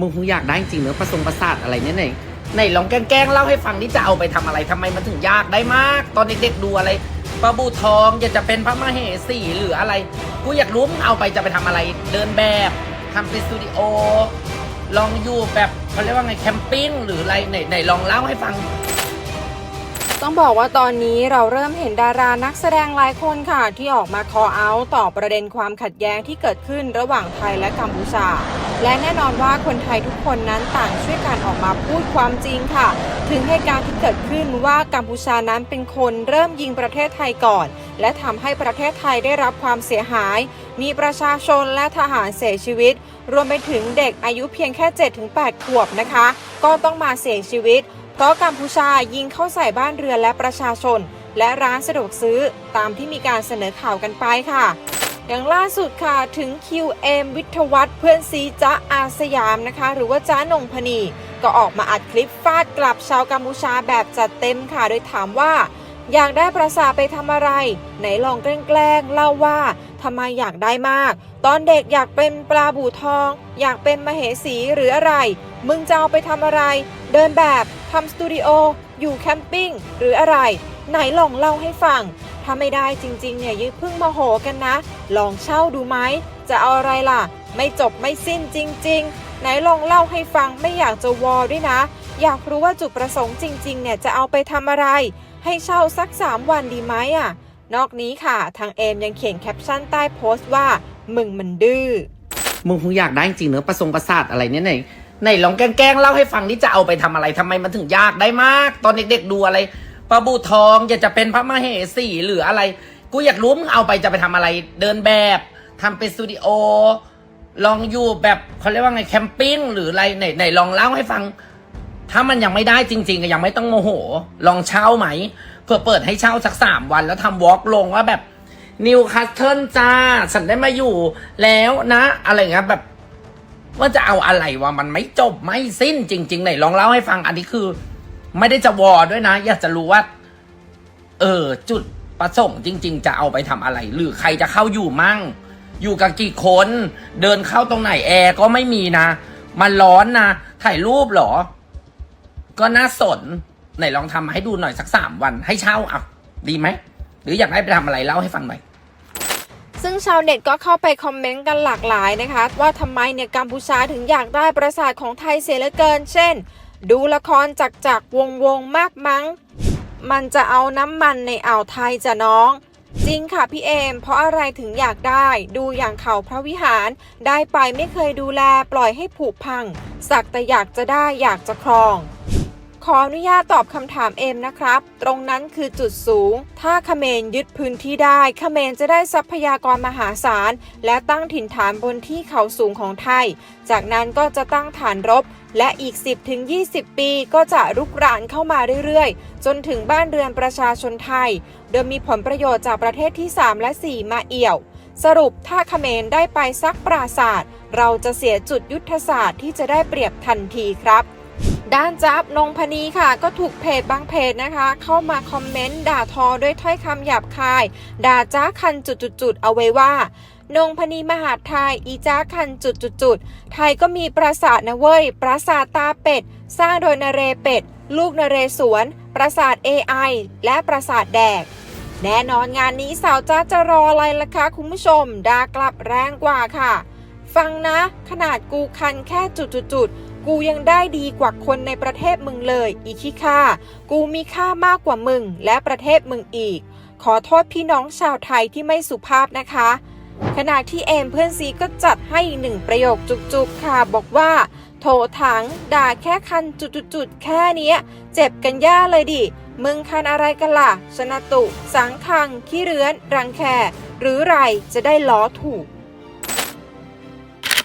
มึงคงอยากได้จริงเนอประสงประสาทอะไรเนี่ยไหนไหนลองแกล้งๆเล่าให้ฟังนี่จะเอาไปทำอะไรทำไมมันถึงยากได้มาก ตอนเด็กๆดูอะไรปลาบูทองอยากจะเป็นพระมเหสีหรืออะไร กูอยากรู้มึงเอาไปจะไปทำอะไร เดินแบบทำเป็นสตูดิโอลองอยู่แบบเขาเรียกว่าไงแคมปิ้งหรืออะไรไหนไหนลองเล่าให้ฟัง ต้องบอกว่าตอนนี้เราเริ่มเห็นดารานักแสดงหลายคนค่ะ ที่ออกมาคอเอาต่อประเด็นความขัดแย้งที่เกิดขึ้นระหว่างไทยและกัมพูชา และแน่นอนว่าคนไทยทุกคนนั้นต่างช่วยกันออกมาพูดความจริงค่ะ ถึงเหตุการณ์ที่เกิดขึ้นว่ากัมพูชานั้นเป็นคนเริ่มยิงประเทศไทยก่อน และทำให้ประเทศไทยได้รับความเสียหาย มีประชาชนและทหารเสียชีวิต รวมไปถึงเด็กอายุเพียงแค่ 7-8 ขวบนะคะ ก็ต้องมาเสียชีวิต เพราะกัมพูชายิงเข้าใส่บ้านเรือนและประชาชน และร้านสะดวกซื้อตามที่มีการเสนอข่าวกันไปค่ะ อย่างล่าสุดค่ะถึงคิวเอมวิทวัฒน์เพื่อนซีจ้าอาสยามนะคะ หรือว่าจ้านงพนี ก็ออกมาอัดคลิปฟาดกลับชาวกัมพูชาแบบจัดเต็มค่ะ โดยถามว่า อยากได้ประสาทไปทำอะไร ไหนลองแกล้งเล่าว่าทำไมอยากได้มาก ตอนเด็กอยากเป็นปลาบู่ทอง อยากเป็นมเหสีหรืออะไร มึงจะเอาไปทำอะไร เดินแบบทำสตูดิโออยู่แคมปิ้งหรืออะไร ไหนลองเล่าให้ฟัง ถ้าไม่ได้จริงๆเนี่ยยึดพึ่งโมาโหกันนะ ลองเช่าดูไหมจะเอาอะไรล่ะ ไม่จบไม่สิ้นจริง ๆ ไหนลองเล่าให้ฟังไม่อยากจะวอด้วยนะ อยากรู้ว่าจุดประสงค์จริงๆเนี่ยจะเอาไปทำอะไร ให้เช่าสัก 3 วันดีไหมอะ นอกนี้ค่ะ ทางเอมยังเขียนแคปชั่นใต้โพสต์ว่า มึงมันดื้อ มึงคงอยากได้จริงเนอะประสงประสาทอะไรเนี่ยไหนไหนลองแกล้งๆเล่าให้ฟังที่จะเอาไปทำอะไรทำไมมันถึงยากได้มาก ตอนเด็กๆดูอะไรปลาบูทองอยากจะเป็นพระมเหสีหรืออะไร กูอยากรู้มึงเอาไปจะไปทำอะไรเดินแบบทำเป็นสตูดิโอลองอยู่แบบเขาเรียกว่าไงแคมปิ้งหรืออะไรไหนไหนลองเล่าให้ฟัง ถ้ามันยังไม่ได้จริง ๆ ก็ยังไม่ต้องโมโห ลองเช่าไหมเพื่อเปิดให้เช่าสักสามวัน แล้วทำวอล์กลงว่าแบบนิวคาสเทิลจ้า ฉันได้มาอยู่แล้วนะ อะไรเงี้ยแบบว่าจะเอาอะไรวะมันไม่จบไม่สิ้นจริงๆไหนลองเล่าให้ฟังอันนี้คือ ไม่ได้จะวอด้วยนะ อยากจะรู้ว่า เออ จุดประสงค์จริง ๆ จะเอาไปทำอะไร หรือใครจะเข้าอยู่มั่ง อยู่กับกี่คน เดินเข้าตรงไหนแอร์ก็ไม่มีนะ มันร้อนนะถ่ายรูปหรอ ก็น่าสนไหนลองทำให้ดูหน่อยสักสามวันให้เช่าอะดีไหม หรืออยากให้ไปทำอะไรเล่าให้ฟังหน่อย ซึ่งชาวเน็ตก็เข้าไปคอมเมนต์กันหลากหลายนะคะ ว่าทำไมเนี่ยกัมพูชาถึงอยากได้ประสาทของไทยเสียเหลือเกิน เช่น ดูละครจักจักวงวงๆมากมั้ง มันจะเอาน้ำมันในอ่าวไทยจะน้อง จริงค่ะพี่เอม เพราะอะไรถึงอยากได้ดูอย่างเขาพระวิหาร ได้ไปไม่เคยดูแลปล่อยให้ผุพัง สักแต่อยากจะได้อยากจะครอง ขออนุญาตตอบคำถามเอมนะครับ ตรงนั้นคือจุดสูง ถ้าเขมรยึดพื้นที่ได้เขมรจะได้ทรัพยากรมหาศาล และตั้งถิ่นฐานบนที่เขาสูงของไทย จากนั้นก็จะตั้งฐานรบ และอีก 10-20 ปีก็จะรุกรานเข้ามาเรื่อยๆ จนถึงบ้านเรือนประชาชนไทย โดยมีผลประโยชน์จากประเทศที่ 3 และ 4 มาเอี่ยว สรุปถ้าเขมรได้ไปซักปราศาสตร์เราจะเสียจุดยุทธศาสตร์ที่จะได้เปรียบทันทีครับ ด้านจับนงพนีค่ะ ก็ถูกเพจบางเพจนะคะ เข้ามาคอมเมนต์ด่าทอด้วยถ้อยคำหยาบคาย ด่าจ้าคันจุดๆเอาไว้ว่านงพนีมหาไทยอีจ้าคันจุดๆๆไทยก็มีปราสาทนะเว้ย ปราสาทตาเป็ด สร้างโดยนเรเป็ด ลูกนเรศวร ปราสาท AI และปราสาทแดก แน่นอนงานนี้สาวจ้าจะรออะไรล่ะคะคุณผู้ชมด่ากลับแรงกว่าค่ะ ฟังนะ ขนาดกูคันแค่จุดๆๆ กูยังได้ดีกว่าคนในประเทศมึงเลยอีขี้ค่า กูมีค่ามากกว่ามึงและประเทศมึงอีก ขอโทษพี่น้องชาวไทยที่ไม่สุภาพนะคะ ขณะที่เอมเพื่อนซีก็จัดให้อีกหนึ่งประโยคจุกๆค่ะบอกว่า โถถังด่าแค่คันจุดๆแค่นี้เจ็บกันย่าเลยดิ มึงคันอะไรกันล่ะชนะตุ สังคังขี้เรือน รังแคหรือไรจะได้ล้อถูก